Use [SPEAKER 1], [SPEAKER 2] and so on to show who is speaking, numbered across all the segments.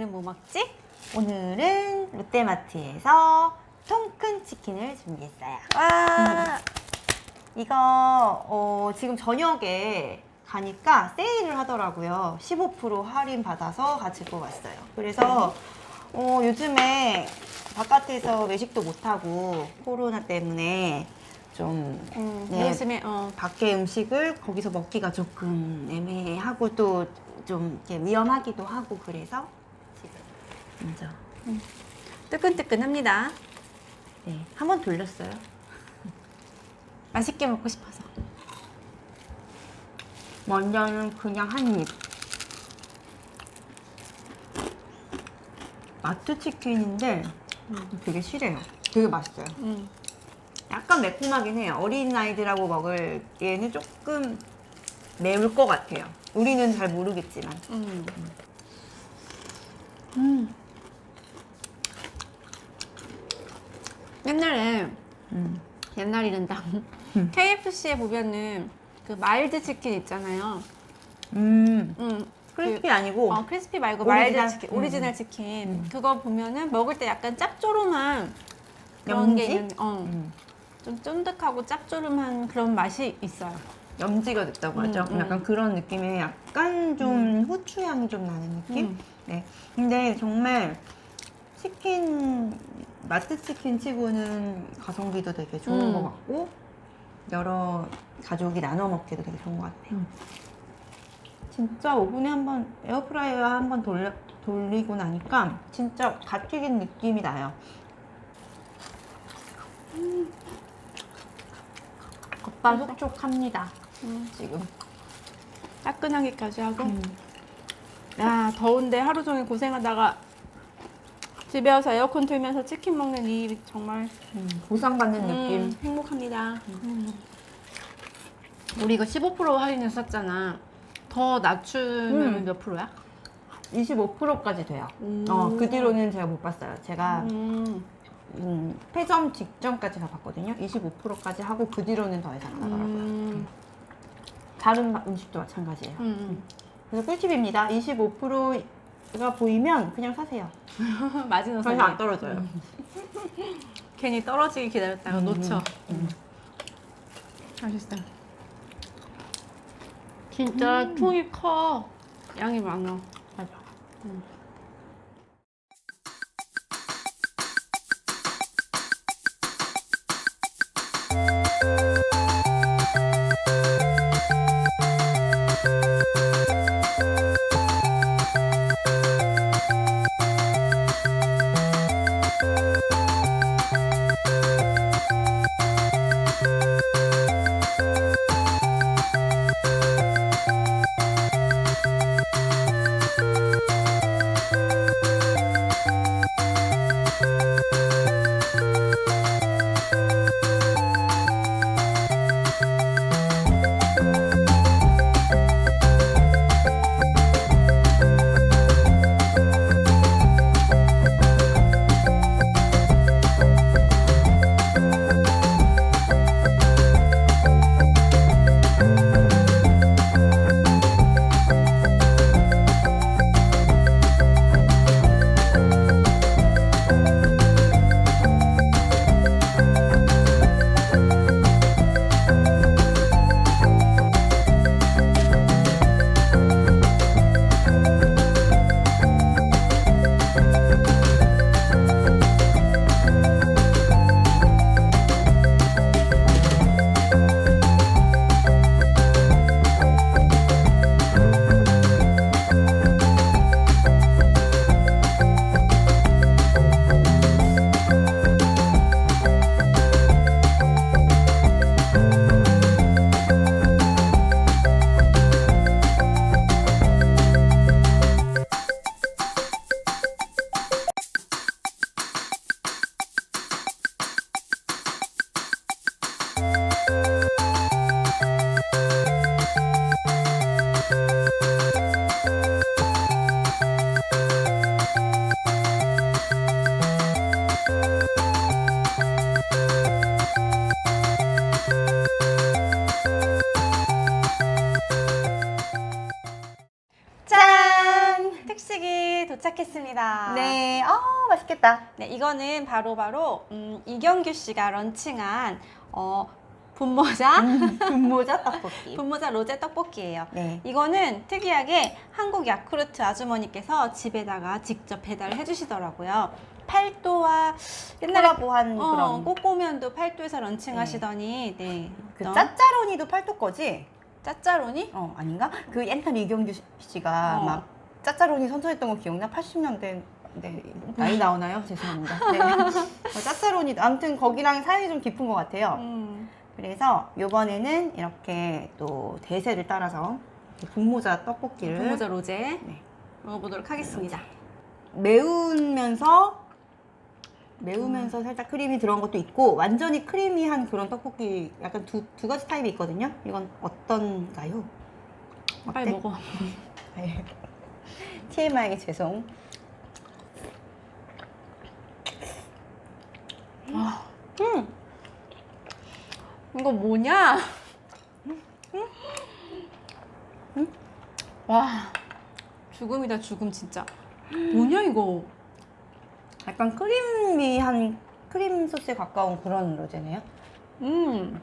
[SPEAKER 1] 오늘은 뭐 먹지?
[SPEAKER 2] 오늘은 롯데마트에서 통큰 치킨을 준비했어요.
[SPEAKER 1] 와,
[SPEAKER 2] 이거 어, 지금 저녁에 가니까 세일을 하더라고요. 15% 할인 받아서 가지고 왔어요. 그래서 어, 요즘에 바깥에서 외식도 못 하고 코로나 때문에 좀
[SPEAKER 1] 음,
[SPEAKER 2] 네.
[SPEAKER 1] 요즘에 어,
[SPEAKER 2] 밖에 음식을 거기서 먹기가 조금 애매하고 또 좀 위험하기도 하고 그래서 먼저
[SPEAKER 1] 뜨끈뜨끈합니다.
[SPEAKER 2] 네, 한 번 돌렸어요.
[SPEAKER 1] 맛있게 먹고 싶어서.
[SPEAKER 2] 먼저는 그냥 한 입. 마트 치킨인데 되게 실해요. 되게 맛있어요.
[SPEAKER 1] 음.
[SPEAKER 2] 약간 매콤하긴 해요. 어린 아이들하고 먹을기에는 조금 매울 것 같아요. 우리는 잘 모르겠지만.
[SPEAKER 1] 음. 음. 옛날에
[SPEAKER 2] 음.
[SPEAKER 1] 옛날이란다. KFC에 보면은 그 마일드 치킨 있잖아요.
[SPEAKER 2] 음.
[SPEAKER 1] 음.
[SPEAKER 2] 크리스피
[SPEAKER 1] 그-
[SPEAKER 2] 아니고
[SPEAKER 1] 어, 크리스피 말고
[SPEAKER 2] 오리지널
[SPEAKER 1] 마일드 치킨,
[SPEAKER 2] 음.
[SPEAKER 1] 오리지널 치킨.
[SPEAKER 2] 음.
[SPEAKER 1] 그거 보면은 먹을 때 약간 짭조름한 그런 게
[SPEAKER 2] 염지?
[SPEAKER 1] 있는데, 어,
[SPEAKER 2] 음.
[SPEAKER 1] 좀 쫀득하고 짭조름한 그런 맛이 있어요.
[SPEAKER 2] 염지가 됐다고 하죠.
[SPEAKER 1] 음, 음.
[SPEAKER 2] 약간 그런 느낌의 약간 좀 후추 향이 좀 나는 느낌?
[SPEAKER 1] 음.
[SPEAKER 2] 네. 근데 정말 치킨 마트 치킨 치고는 가성비도 되게 좋은
[SPEAKER 1] 음.
[SPEAKER 2] 것 같고 여러 가족이 나눠 먹기도 되게 좋은 것 같아요.
[SPEAKER 1] 음.
[SPEAKER 2] 진짜 오븐에 한번 에어프라이어 한번 돌려 돌리고 나니까 진짜 갓 튀긴 느낌이 나요. 겉바속촉합니다.
[SPEAKER 1] 음.
[SPEAKER 2] 지금.
[SPEAKER 1] 따끈하기까지 하고.
[SPEAKER 2] 음.
[SPEAKER 1] 야 더운데 하루 종일 고생하다가 집에 와서 에어컨 틀면서 치킨 먹는 이 정말
[SPEAKER 2] 음, 보상받는
[SPEAKER 1] 음,
[SPEAKER 2] 느낌.
[SPEAKER 1] 행복합니다. 음. 우리 이거 15% 할인했었잖아. 더 낮추면
[SPEAKER 2] 음.
[SPEAKER 1] 몇 프로야?
[SPEAKER 2] 25%까지 돼요.
[SPEAKER 1] 음.
[SPEAKER 2] 어, 그 뒤로는 제가 못 봤어요. 제가
[SPEAKER 1] 음.
[SPEAKER 2] 음, 폐점 직전까지 가봤거든요. 25%까지 하고 그 뒤로는 더 이상 안 하더라고요.
[SPEAKER 1] 음.
[SPEAKER 2] 다른 마- 음식도 마찬가지예요.
[SPEAKER 1] 음.
[SPEAKER 2] 그래서 꿀팁입니다. 25% 가 보이면 그냥 사세요.
[SPEAKER 1] 마지노선.
[SPEAKER 2] 그래서 안 떨어져요.
[SPEAKER 1] 괜히 떨어지기 기다렸다가
[SPEAKER 2] 음.
[SPEAKER 1] 놓쳐.
[SPEAKER 2] 음.
[SPEAKER 1] 맛있어. 진짜
[SPEAKER 2] 음.
[SPEAKER 1] 통이 커. 양이 많아.
[SPEAKER 2] 맞아. 네, 아 맛있겠다.
[SPEAKER 1] 네, 이거는 바로 바로 음, 이경규 씨가 런칭한 어, 분모자
[SPEAKER 2] 분모자 떡볶이.
[SPEAKER 1] 분모자 로제 떡볶이예요.
[SPEAKER 2] 네.
[SPEAKER 1] 이거는 특이하게 한국 야쿠르트 아주머니께서 집에다가 직접 배달을 해주시더라고요. 팔도와 옛날에
[SPEAKER 2] 콜라보한
[SPEAKER 1] 어,
[SPEAKER 2] 그런
[SPEAKER 1] 꼬꼬면도 팔도에서 런칭하시더니 네.
[SPEAKER 2] 그
[SPEAKER 1] 어?
[SPEAKER 2] 짜짜로니도 팔도 거지?
[SPEAKER 1] 짜짜로니?
[SPEAKER 2] 어 아닌가? 그 옛날 이경규 씨- 씨가
[SPEAKER 1] 어.
[SPEAKER 2] 막 짜짜로니 선전했던 거 기억나? 80년대 네 나이 나오나요? 죄송합니다. 네. 어, 짜짜로니 아무튼 거기랑 사연이 좀 깊은 것 같아요.
[SPEAKER 1] 음.
[SPEAKER 2] 그래서 이번에는 이렇게 또 대세를 따라서 분모자 떡볶이를
[SPEAKER 1] 분모자 로제
[SPEAKER 2] 네.
[SPEAKER 1] 먹어보도록 하겠습니다.
[SPEAKER 2] 매우면서 매우면서 살짝 크림이 들어간 것도 있고 완전히 크리미한 그런 떡볶이 약간 두, 두 가지 타입이 있거든요. 이건 어떤가요?
[SPEAKER 1] 빨리
[SPEAKER 2] 어때?
[SPEAKER 1] 먹어.
[SPEAKER 2] 네. TMI 죄송.
[SPEAKER 1] 음. 이거 뭐냐? 와 죽음이다 죽음 진짜. 뭐냐 이거?
[SPEAKER 2] 약간 크리미한 크림 소스에 가까운 그런 로제네요.
[SPEAKER 1] 음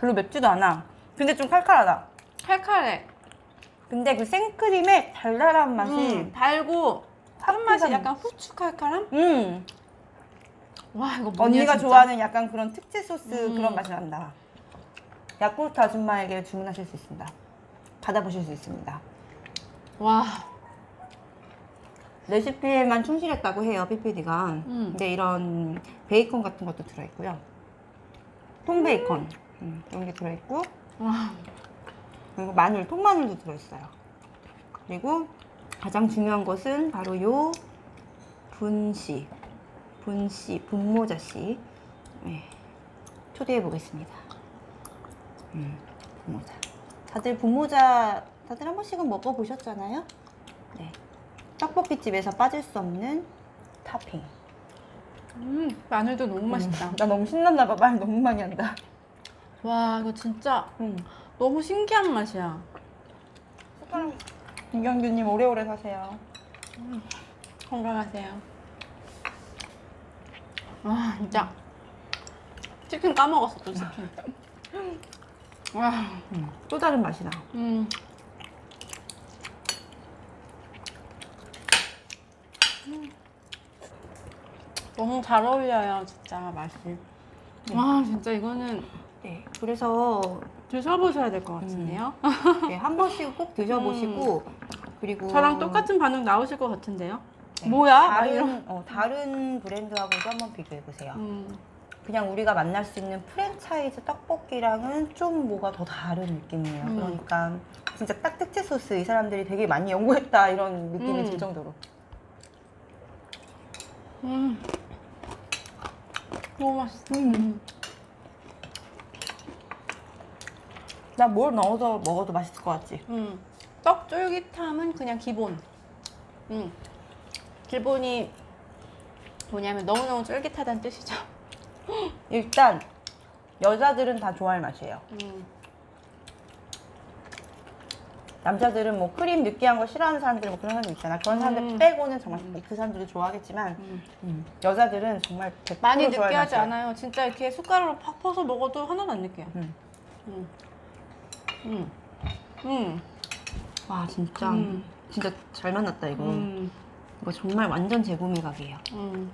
[SPEAKER 2] 별로 맵지도 않아. 근데 좀 칼칼하다.
[SPEAKER 1] 칼칼해.
[SPEAKER 2] 근데 그 생크림의 달달한 맛이
[SPEAKER 1] 음, 달고 한 맛이
[SPEAKER 2] 확
[SPEAKER 1] 약간 후추 칼칼함?
[SPEAKER 2] 음.
[SPEAKER 1] 와 이거 뭐냐
[SPEAKER 2] 언니가
[SPEAKER 1] 진짜.
[SPEAKER 2] 좋아하는 약간 그런 특제 소스
[SPEAKER 1] 음.
[SPEAKER 2] 그런 맛이 난다. 야쿠르트 아줌마에게 주문하실 수 있습니다. 받아보실 수 있습니다.
[SPEAKER 1] 와
[SPEAKER 2] 레시피에만 충실했다고 해요, PPD가.
[SPEAKER 1] 음.
[SPEAKER 2] 근데 이런 베이컨 같은 것도 들어있고요. 통베이컨. 음, 이런 게 들어있고,
[SPEAKER 1] 와.
[SPEAKER 2] 그리고 마늘, 통마늘도 들어있어요. 그리고 가장 중요한 것은 바로 요 분씨. 분씨, 분모자씨. 네. 초대해 보겠습니다. 음, 분모자. 다들 분모자, 다들 한 번씩은 먹어보셨잖아요? 네. 떡볶이집에서 빠질 수 없는 토핑.
[SPEAKER 1] 음 마늘도 너무 맛있다.
[SPEAKER 2] 나 너무 신났나 봐. 말 너무 많이 한다.
[SPEAKER 1] 와 이거 진짜
[SPEAKER 2] 음.
[SPEAKER 1] 너무 신기한 맛이야.
[SPEAKER 2] 김경규님 오래오래 사세요.
[SPEAKER 1] 건강하세요. 와 진짜 치킨 까먹었어 또 치킨. 와,
[SPEAKER 2] 또 다른 맛이 나.
[SPEAKER 1] 음. 너무 잘 어울려요 진짜 맛이. 와 진짜 이거는
[SPEAKER 2] 네. 그래서
[SPEAKER 1] 드셔보셔야 될 것 같은데요.
[SPEAKER 2] 네, 한 번씩 꼭 드셔보시고 그리고
[SPEAKER 1] 저랑 똑같은 반응 나오실 것 같은데요.
[SPEAKER 2] 네,
[SPEAKER 1] 뭐야? 막 이런.
[SPEAKER 2] 다른 어, 다른 브랜드하고도 한번 비교해 보세요.
[SPEAKER 1] 음.
[SPEAKER 2] 그냥 우리가 만날 수 있는 프랜차이즈 떡볶이랑은 좀 뭐가 더 다른 느낌이에요.
[SPEAKER 1] 음.
[SPEAKER 2] 그러니까 진짜 딱 특제 소스 이 사람들이 되게 많이 연구했다 이런 느낌이
[SPEAKER 1] 음.
[SPEAKER 2] 들 정도로.
[SPEAKER 1] 음. 너무 맛있어.
[SPEAKER 2] 음. 나 뭘 넣어서 먹어도 맛있을 것 같지.
[SPEAKER 1] 음. 떡 쫄깃함은 그냥 기본. 음. 기본이 뭐냐면 너무너무 쫄깃하다는 뜻이죠.
[SPEAKER 2] 일단 여자들은 다 좋아할 맛이에요.
[SPEAKER 1] 음.
[SPEAKER 2] 남자들은 뭐 크림 느끼한 거 싫어하는 사람들 뭐 그런 사람들 있잖아. 그런 사람들
[SPEAKER 1] 음.
[SPEAKER 2] 빼고는 정말 그 사람들도 좋아하겠지만
[SPEAKER 1] 음.
[SPEAKER 2] 여자들은 정말 100%
[SPEAKER 1] 많이
[SPEAKER 2] 좋아할
[SPEAKER 1] 느끼하지
[SPEAKER 2] 맛이야.
[SPEAKER 1] 않아요. 진짜 이렇게 숟가락으로 팍 퍼서 먹어도 하나도 안 느끼해요.
[SPEAKER 2] 음.
[SPEAKER 1] 음. 음. 음.
[SPEAKER 2] 와 진짜
[SPEAKER 1] 음.
[SPEAKER 2] 진짜 잘 만났다 이거.
[SPEAKER 1] 음.
[SPEAKER 2] 이거 정말 완전 재구매 각이에요.
[SPEAKER 1] 음.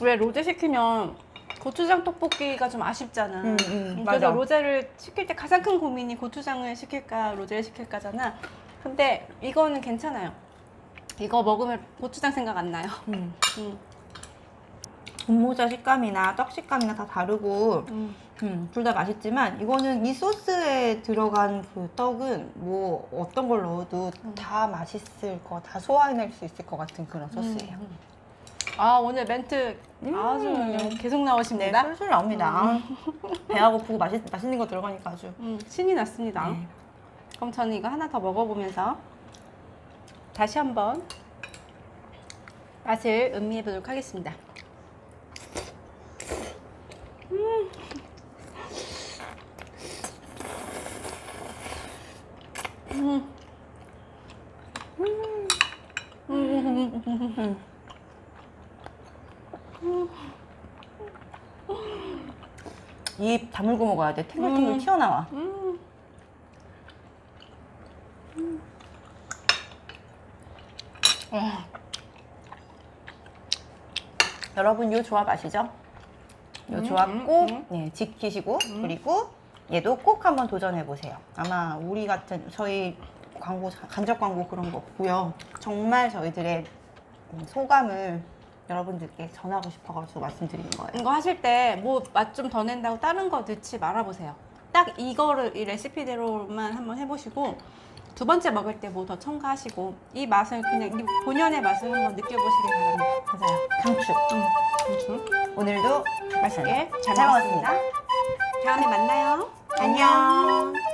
[SPEAKER 1] 왜 로제 시키면 고추장 떡볶이가 좀 아쉽잖아.
[SPEAKER 2] 음, 음,
[SPEAKER 1] 그래서
[SPEAKER 2] 맞아.
[SPEAKER 1] 로제를 시킬 때 가장 큰 고민이 고추장을 시킬까 로제를 시킬까잖아. 근데 이거는 괜찮아요. 이거 먹으면 고추장 생각 안 나요.
[SPEAKER 2] 음.
[SPEAKER 1] 음.
[SPEAKER 2] 분모자 식감이나 떡 식감이나 다 다르고
[SPEAKER 1] 음.
[SPEAKER 2] 음, 둘 다 맛있지만 이거는 이 소스에 들어간 그 떡은 뭐 어떤 걸 넣어도
[SPEAKER 1] 음.
[SPEAKER 2] 다 맛있을 거, 다 소화해낼 수 있을 것 같은 그런 소스예요.
[SPEAKER 1] 음. 아 오늘 멘트 아주 그냥 계속
[SPEAKER 2] 네,
[SPEAKER 1] 나오십니다.
[SPEAKER 2] 술술 나옵니다. 배가 고프고 맛있, 맛있는 거 들어가니까 아주.
[SPEAKER 1] 음, 신이 났습니다.
[SPEAKER 2] 네.
[SPEAKER 1] 그럼 저는 이거 하나 더 먹어보면서 다시 한번 맛을 음미해 보도록 하겠습니다. 음. 음. 음.
[SPEAKER 2] 음. 입 다물고 먹어야 돼. 탱글탱글
[SPEAKER 1] 음.
[SPEAKER 2] 튀어나와.
[SPEAKER 1] 음.
[SPEAKER 2] 와. 여러분 요 조합 아시죠? 요
[SPEAKER 1] 음,
[SPEAKER 2] 조합
[SPEAKER 1] 음,
[SPEAKER 2] 꼭
[SPEAKER 1] 음.
[SPEAKER 2] 네, 지키시고
[SPEAKER 1] 음.
[SPEAKER 2] 그리고 얘도 꼭 한번 도전해 보세요. 아마 우리 같은 저희 광고 간접 광고 그런 거 없고요. 정말 저희들의 음, 소감을 여러분들께 전하고 싶어가지고 말씀드리는 거예요.
[SPEAKER 1] 이거 하실 때 뭐 맛 좀 더 낸다고 다른 거 넣지 말아보세요. 딱 이거를 이 레시피대로만 한번 해보시고 두 번째 먹을 때 뭐 더 첨가하시고 이 맛을 그냥 이 본연의 맛을 한번 느껴보시길 바랍니다.
[SPEAKER 2] 맞아요. 강추.
[SPEAKER 1] 감추.
[SPEAKER 2] 오늘도
[SPEAKER 1] 맛있게 잘.
[SPEAKER 2] 먹었습니다.
[SPEAKER 1] 다음에 만나요.
[SPEAKER 2] 안녕.